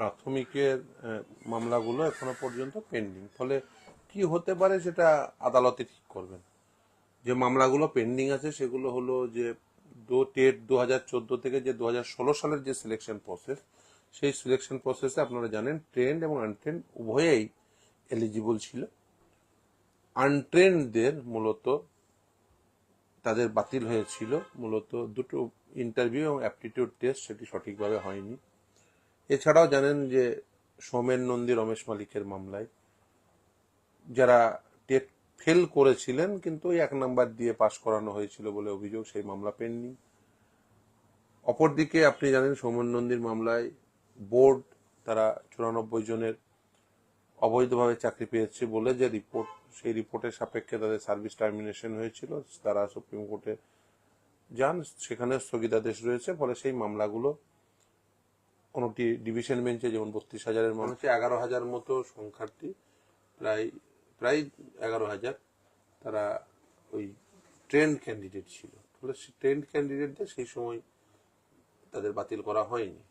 প্রাথমিকের মামলাগুলো এখনও পর্যন্ত পেন্ডিং। ফলে কি হতে পারে সেটা আদালতে ঠিক করবেন। যে মামলাগুলো পেন্ডিং আছে সেগুলো হলো যে দু, টেট দু হাজার চোদ্দ থেকে যে দু হাজার ষোলো সালের যে সিলেকশন প্রসেস সেই সিলেকশন প্রসেসে আপনারা জানেন ট্রেন্ড এবং আনট্রেন্ড উভয়েই এলিজিবল ছিল। আনট্রেন্ডদের মূলত তাদের বাতিল হয়েছিল। মূলত দুটো ইন্টারভিউ এবং অ্যাপটিটিউড টেস্ট সেটি সঠিকভাবে হয়নি। এছাড়াও জানেন যে সোমেন নন্দী রমেশ মালিকের মামলায় যারা টেট ফেল করেছিলেন, কিন্তু ওই এক নাম্বার দিয়ে পাশ করানো হয়েছিল বলে অভিযোগ, সেই মামলা পেননি। অপরদিকে আপনি জানেন সৌমেন নন্দীর মামলায় বোর্ড তারা চুরানব্বই জনের অবৈধভাবে চাকরি পেয়েছে বলে যে রিপোর্ট, সেই রিপোর্টের সাপেক্ষে তাদের সার্ভিস টার্মিনেশন হয়েছিল, তারা সুপ্রিম কোর্টে যান সেখানে স্থগিতাদেশ রয়েছে, ফলে সেই মামলাগুলো কোনটি ডিভিশন বেঞ্চে যেমন বত্রিশ হাজারের মানুষ এগারো হাজার মতো সংখ্যার্থী। প্রায় প্রায় এগারো হাজার তারা ওই ট্রেন্ড ক্যান্ডিডেট ছিল। ফলে ট্রেন্ড ক্যান্ডিডেটদের সেই সময় তাদের বাতিল করা হয়নি।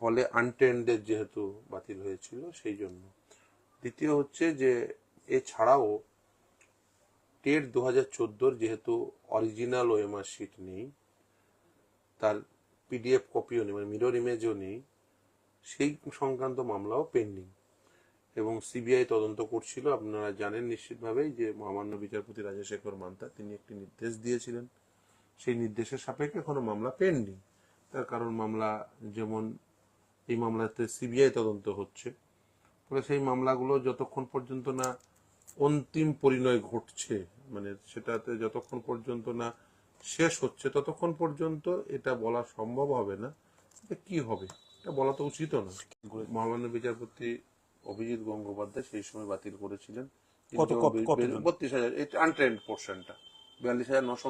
ফলে আনট্রেন্ডের যেহেতু বাতিল হয়েছিল, সেই জন্য। দ্বিতীয় হচ্ছে যে, এছাড়াও টেট দু হাজার চোদ্দোর যেহেতু অরিজিনাল ওএমআর শিট নেই, তার পিডিএফ কপিও নেই মানে মিরর ইমেজও নেই। সেই সংক্রান্ত মামলাও পেন্ডিং এবং সিবিআই তদন্ত করছিল, আপনারা জানেন নিশ্চিতভাবেই যে মহামান্য বিচারপতি রাজশেখর মান্তা, তিনি একটি নির্দেশ দিয়েছিলেন। সেই নির্দেশের সাপেক্ষে এখনও মামলা পেন্ডিং তার কারণ মামলা যেমন এই মামলাতে সিবিআই তদন্ত হচ্ছে, ফলে সেই মামলাগুলো যতক্ষণ পর্যন্ত না অন্তিম পরিণয় ঘটছে মানে সেটাতে যতক্ষণ পর্যন্ত না শেষ হচ্ছে ততক্ষণ পর্যন্ত এটা বলা সম্ভব হবে না কি হবে। এটা বলা তো উচিত না। মহামান্য বিচারপতি অভিজিৎ গঙ্গোপাধ্যায় সেই সময় বাতিল করেছিলেন? বত্রিশ হাজার আনট্রেন্ড পোর্শনটা বিয়াল্লিশ হাজার নশো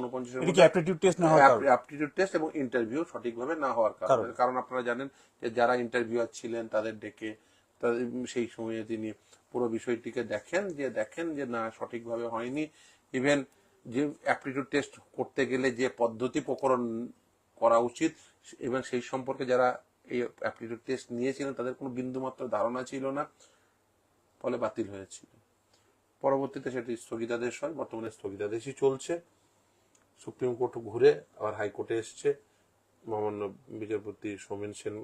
অ্যাপটিটিউড টেস্ট এবং ইন্টারভিউ সঠিকভাবে না হওয়ার কারণে। কারণে। কারণ আপনারা জানেন যে যারা ইন্টারভিউয়ার ছিলেন তাদের ডেকে তাদের সেই সময়ে তিনি পুরো বিষয়টিকে দেখেন যে দেখেন যে না সঠিকভাবে হয়নি। ইভেন যে অ্যাপটিটিউড টেস্ট করতে গেলে যে পদ্ধতি প্রকরণ করা উচিত, এবং সেই সম্পর্কে যারা এই অ্যাপটিটিউড টেস্ট নিয়েছিলেন, তাদের কোনো বিন্দুমাত্র ধারণা ছিল না, ফলে বাতিল হয়েছিল। পরবর্তীতে সেটি স্থগিতাদেশ হয়, বর্তমানে স্থগিতাদেশই চলছে। সুপ্রিম কোর্ট ঘুরে আবার হাইকোর্টে এসছে। মহামান্য বিচারপতি Somen Sen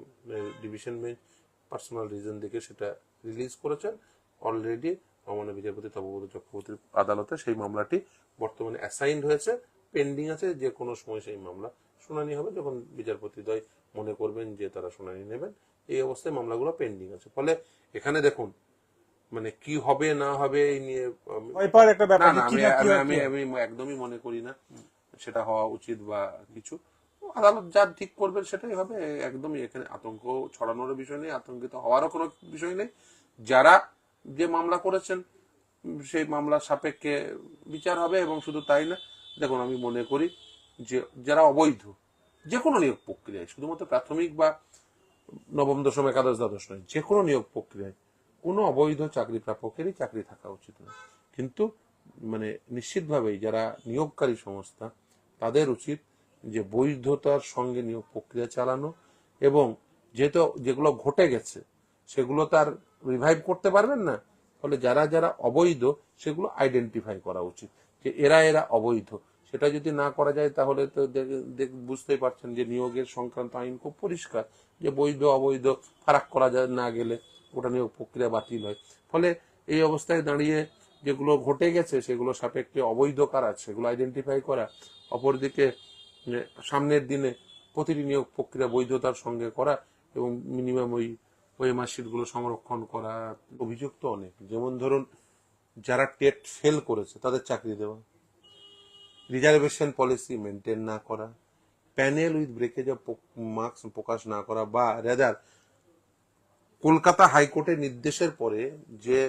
division bench personal reason দেখে সেটা রিলিজ করেছেন। অলরেডি মহামান্য বিচারপতি তপব্রত চক্রবর্তীর আদালতে সেই মামলাটি বর্তমানে অ্যাসাইন্ড হয়েছে। পেন্ডিং আছে যে কোনো সময় সেই মামলা শুনানি হবে। যখন বিচারপতিদ্বয় মনে করবেন যে তারা শুনানি নেবেন এই অবস্থায় মামলাগুলো পেন্ডিং আছে। ফলে এখানে দেখুন মানে কি হবে না হবে এই নিয়ে আমি-। আমি একদমই মনে করি না সেটা হওয়া উচিত বা কিছু। আদালত যা ঠিক করবেন সেটাই হবে। একদমই এখানে আতঙ্ক ছড়ানোর বিষয় নেই আতঙ্কিত হওয়ারও কোনো বিষয় নেই। যারা যে মামলা করেছেন, সেই মামলার সাপেক্ষে বিচার হবে এবং শুধু তাই না, দেখুন, আমি মনে করি যে যারা অবৈধ যে কোনো নিয়োগ প্রক্রিয়ায়, শুধুমাত্র প্রাথমিক বা নবম, দশম, একাদশ, দ্বাদশ নয় যে কোনো নিয়োগ প্রক্রিয়ায়, কোনো অবৈধ চাকরি প্রাপকেরই চাকরি থাকা উচিত নয় কিন্তু মানে নিশ্চিতভাবেই যারা নিয়োগকারী সংস্থা, তাদের উচিত যে বৈধতার সঙ্গে নিয়োগ প্রক্রিয়া চালানো এবং যেহেতু যেগুলো ঘটে গেছে সেগুলো তার রিভাইভ করতে পারবেন না। ফলে যারা যারা অবৈধ, সেগুলো আইডেন্টিফাই করা উচিত। যে এরা এরা অবৈধ। সেটা যদি না করা যায়, তাহলে তো বুঝতেই পারছেন যে নিয়োগের সংক্রান্ত আইন খুব পরিষ্কার। যে বৈধ, অবৈধ, ফারাক করা যায় না গেলে ওটা নিয়োগ প্রক্রিয়া বাতিল হয়। ফলে এই অবস্থায় দাঁড়িয়ে যেগুলো ঘটে গেছে, সেগুলো সাপেক্ষে অবৈধ কারা, সেগুলো আইডেন্টিফাই করা, অপরদিকে সামনের দিনে প্রতিটি নিয়োগ প্রক্রিয়া বৈধতার সঙ্গে করা এবং মিনিমাম ওই ওই মার্কশিটগুলো সংরক্ষণ করা। অভিযোগ তো অনেক। যেমন ধরুন, যারা টেট ফেল করেছে, তাদের চাকরি দেওয়া। রিজার্ভেশন পলিসি মেনটেন না করা। Panel with breakage of marks প্রকাশ না করা বা রেদার কলকাতা হাইকোর্টের নির্দেশের পরে যে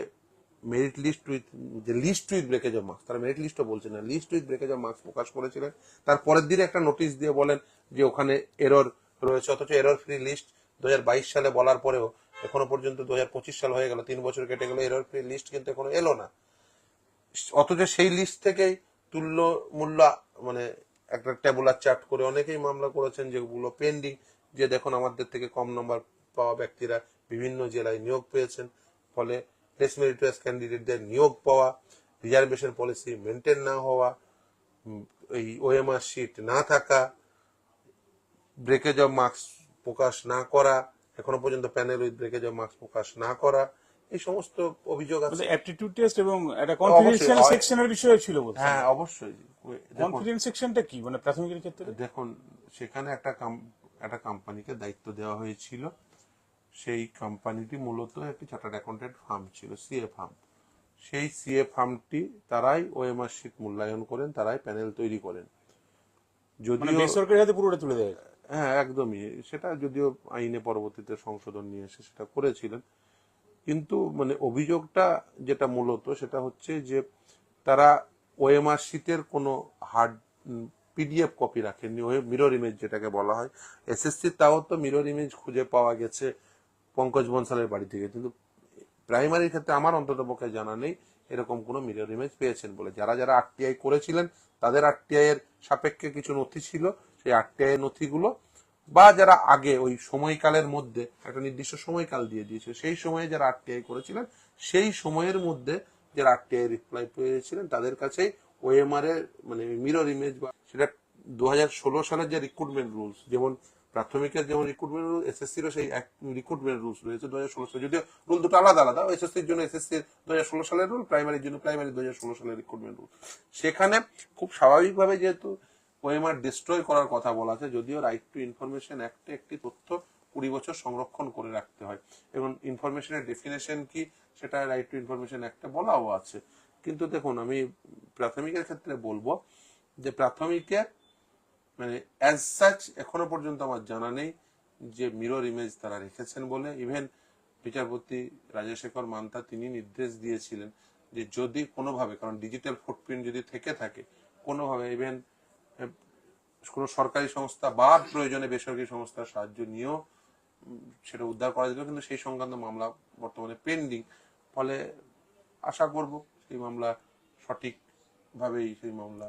মেরিট লিস্ট উইথ যে list with breakage of marks তারা মেরিট লিস্টও বলছে না list with breakage of marks প্রকাশ করেছিলেন। তার পরের দিনে একটা নোটিশ দিয়ে বলেন যে ওখানে এরর রয়েছে, অথচ এরর ফ্রি লিস্ট দু হাজার বাইশ সালে বলার পরেও এখনও পর্যন্ত দু হাজার পঁচিশ সাল হয়ে গেল, তিন বছর কেটে গেল এরর ফ্রি লিস্ট কিন্তু এখনও এলো না। অথচ সেই লিস্ট থেকেই তুল্য মূল্য মানে একটা ট্যাবুলার চার্ট করে অনেকেই মামলা করেছেন যেগুলো পেন্ডিং যে দেখুন আমাদের থেকে কম নম্বর পাওয়া ব্যক্তিরা বিভিন্ন জেলায় নিয়োগ পেয়েছেন, ফলে লেস ক্যান্ডিডেটদের নিয়োগ পাওয়া রিজার্ভেশন পলিসি মেনটেন না হওয়া, এই ওএমআর শিট না থাকা ব্রেকেজ অফ মার্কস প্রকাশ না করা এখনও পর্যন্ত panel with breakage of marks প্রকাশ না করা এই সমস্ত অভিযোগ আছে। অ্যাপটিটিউড টেস্ট এবং একটা কনফিডেন্সিয়াল। সেকশনের বিষয় ছিল বলছেন। হ্যাঁ অবশ্যই। কনফিডেন্স সেকশনটা কি? মানে প্রাথমিকের ক্ষেত্রে? দেখুন সেখানে একটা একটা কোম্পানিকে দায়িত্ব দেওয়া হয়েছিল। সেই কোম্পানিটি মূলত একটি চার্টার্ড অ্যাকাউন্টেন্ট ফার্ম ছিল সিএ ফার্ম সেই সিএ ফার্মটি তারাই ওএমআর শিট মূল্যায়ন করেন তারাই প্যানেল তৈরি করেন। মানে যদিও বেসরকারি হাতে পুরোটা তুলে দেয়। হ্যাঁ একদমই। সেটা যদিও আইনে পরবর্তীতে সংশোধন নিয়ে এসে সেটা করেছিলেন। কিন্তু মানে অভিযোগটা যেটা মূলত সেটা হচ্ছে যে তারা ওএমআর শীতের কোনো হার্ড পিডিএফ কপি রাখেননি। মিরর ইমেজ যেটাকে বলা হয়। এসএসসি তাও তো মিরর ইমেজ খুঁজে পাওয়া গেছে পঙ্কজ বনসালের বাড়ি থেকে। কিন্তু প্রাইমারির ক্ষেত্রে আমার অন্তত পক্ষে জানা নেই এরকম কোনো মিরর ইমেজ পেয়েছেন বলে। যারা যারা আরটিআই করেছিলেন, তাদের আরটিআই এর সাপেক্ষে কিছু নথি ছিল। সেই এর নথিগুলো, বা যারা আগে ওই সময়কালের মধ্যে একটা নির্দিষ্ট সময়কাল দিয়ে দিয়েছে সেই সময়ে যারা আরটিআই করেছিলেন, সেই সময়ের মধ্যে যারা আরটিআই রিপ্লাই পেয়েছিলেন, তাদের কাছেই ওএমআর এর মানে মিরর ইমেজ বা সেটা দু হাজার ষোলো সালের যে রিক্রুটমেন্ট রুলস যেমন প্রাথমিকের যেমন রিক্রুটমেন্ট রুল এসএসসিরও সেই এক রিক্রুটমেন্ট রুলস রয়েছে দু হাজার ষোলো সালে। যদিও রুল দুটো আলাদা আলাদা এসএসসির জন্য এসএসসি দু হাজার ষোলো সালের রুল প্রাইমারির জন্য প্রাইমারি দু হাজার ষোলো সালের রিক্রুটমেন্ট রুল সেখানে খুব স্বাভাবিকভাবে যেহেতু ওএমআর ডিস্ট্রয় করার কথা বলা আছে, যদিও রাইট টু ইনফরমেশন অ্যাক্টে একটি তথ্য কুড়ি বছর সংরক্ষণ করে রাখতে হয়। এবং ইনফরমেশনের ডেফিনেশন কি, সেটা রাইট টু ইনফরমেশন অ্যাক্টে বলাও আছে। কিন্তু দেখুন, আমি প্রাথমিকের ক্ষেত্রে বলব যে প্রাথমিকের মানে অ্যাজ সাচ এখনও পর্যন্ত আমার জানা নেই যে মিরর ইমেজ তারা রেখেছেন বলে। ইভেন বিচারপতি রাজশেখর মান্তা তিনি নির্দেশ দিয়েছিলেন যে যদি কোনোভাবে, কারণ ডিজিটাল ফুটপ্রিন্ট যদি থেকে থাকে, কোনোভাবে ইভেন কোনো সরকারি সংস্থা বা প্রয়োজনে বেসরকারি সংস্থার সাহায্য নিয়েও সেটা উদ্ধার করা যেত, কিন্তু সেই সংক্রান্ত মামলা বর্তমানে পেন্ডিং ফলে আশা করব সেই মামলা সঠিকভাবেই সেই মামলা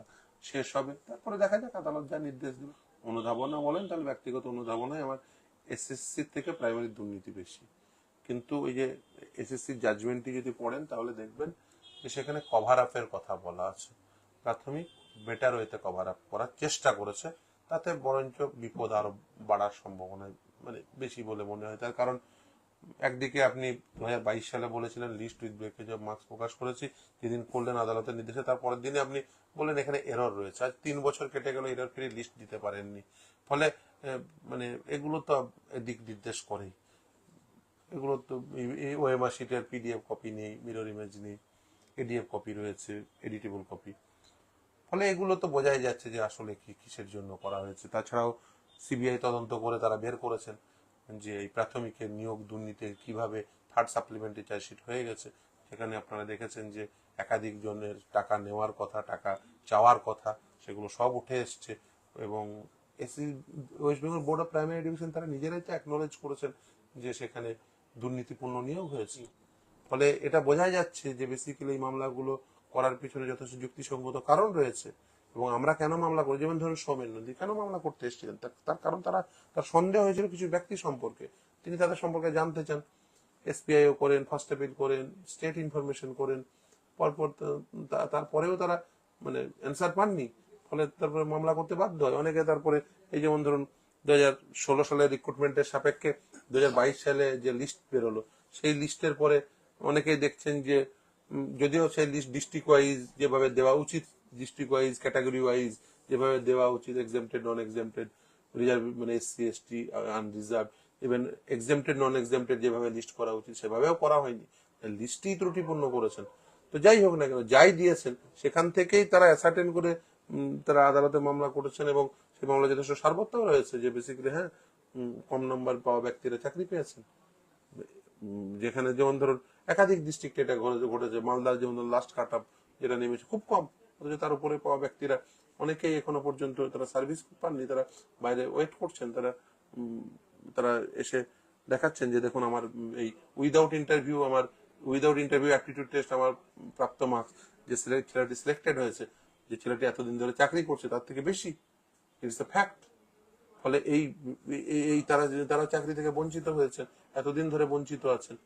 শেষ হবে। তারপরে দেখা যাক, আদালত যা নির্দেশ দেবে। অনুধাবনা বলেন, তাহলে ব্যক্তিগত অনুধাবনায় আমার এসএসসি থেকে প্রাইমারি দুর্নীতি বেশি। কিন্তু ওই যে এসএসসি জাজমেন্টটি যদি পড়েন, তাহলে দেখবেন যে সেখানে কভার আপের কথা বলা আছে। প্রাথমিক বেটার ওয়েতে কভার আপ করার চেষ্টা করেছে। তাতে বরঞ্চ বিপদ আরও বাড়ার সম্ভাবনা মানে বেশি বলে মনে হয় তার। কারণ একদিকে আপনি দু বাইশ সালে বলেছিলেন list with breakage of marks প্রকাশ করেছি, যেদিন করলেন আদালতের নির্দেশে তার পরের দিনে আপনি বললেন এখানে এরর রয়েছে। আজ তিন বছর কেটে গেল এরর ফ্রি লিস্ট দিতে পারেননি। ফলে মানে এগুলো তো দিক নির্দেশ করেই। এগুলো তো ওএমআর শিটের পিডিএফ কপি নেই মিরর ইমেজ নেই এডিএফ কপি রয়েছে এডিটেবল কপি ফলে এগুলো তো বোঝাই যাচ্ছে যে আসলে কি কিসের জন্য করা হয়েছে। তাছাড়াও সিবিআই তদন্ত করে তারা বের করেছেন যে এই প্রাথমিকের নিয়োগ দুর্নীতি কীভাবে থার্ড সাপ্লিমেন্টারি চার্জশিট হয়ে গেছে। সেখানে আপনারা দেখেছেন যে একাধিক জনের টাকা নেওয়ার কথা, টাকা চাওয়ার কথা, সেগুলো সব উঠে এসছে এবং AC, West Bengal board of primary education তারা নিজেরাই তো অ্যাকনোলেজ করেছেন যে সেখানে দুর্নীতিপূর্ণ নিয়োগ হয়েছে। ফলে এটা বোঝাই যাচ্ছে যে বেসিক্যালি এই মামলাগুলো করার পিছনে যথেষ্ট যুক্তিসঙ্গত কারণ রয়েছে। এবং আমরা কেন মামলা করি? যেমন ধরুন সোমেন নদী কেন মামলা করতে এসেছিলেন? তার কারণ তারা, তার সন্দেহ হয়েছিল কিছু ব্যক্তি সম্পর্কে। তিনি তাদের সম্পর্কে জানতে চান। এসপিআইও করেন, ফার্স্ট অ্যাপিল করেন, স্টেট ইনফরমেশন করেন। পরপর তারপরেও তারা মানে অ্যান্সার পাননি। ফলে তারপরে মামলা করতে বাধ্য হয়। অনেকে তারপরে, এই যেমন ধরুন দু হাজার ষোলো সালের রিক্রুটমেন্টের সাপেক্ষে দু হাজার বাইশ সালে যে লিস্ট বেরোলো, সেই লিস্টের পরে অনেকেই দেখছেন যে যদিও সেই লিস্ট ডিস্ট্রিক্ট ওয়াইজ যেভাবে দেওয়া উচিত ডিস্ট্রিক্ট ওয়াইজ ক্যাটাগরি ওয়াইজ যেভাবে দেওয়া উচিত এক্সামটেড নন এক্সামটেড রিজার্ভ মানে SC ST unreserved even exempted non exempted যেভাবে লিস্ট করা উচিত সেভাবেও করা হয়নি। লিস্টই ত্রুটিপূর্ণ করেছেন। তো যাই হোক না কেন, যাই দিয়েছেন, সেখান থেকেই তারা অ্যাসার্টেন করে তারা আদালতে মামলা করেছেন এবং সেই মামলা যথেষ্ট সার্বত্তও রয়েছে যে বেসিক্যালি হ্যাঁ কম নাম্বার পাওয়া ব্যক্তিরা চাকরি পেয়েছেন। যেখানে যেমন ধরুন একাধিক ডিস্ট্রিক্টে এটা ঘটেছে মালদার যেমন লাস্ট কাট যেটা নেমেছে, খুব কম। অথচ তার উপরে পাওয়া ব্যক্তিরা অনেকেই এখনও পর্যন্ত তারা সার্ভিস পাননি, তারা বাইরে ওয়েট করছেন, তারা তারা এসে দেখাচ্ছেন যে দেখুন আমার এই উইদাউট ইন্টারভিউ আমার উইদাউট ইন্টারভিউ অ্যাপটিটিউড টেস্ট আমার প্রাপ্ত মার্কস যে ছেলেটি সিলেক্টেড হয়েছে, যে ছেলেটি এতদিন ধরে চাকরি করছে, তার থেকে বেশি। ইটস দ্য ফ্যাক্ট ফলে এই- এই তারা তারা চাকরি থেকে বঞ্চিত হয়েছে, এতদিন ধরে বঞ্চিত আছেন।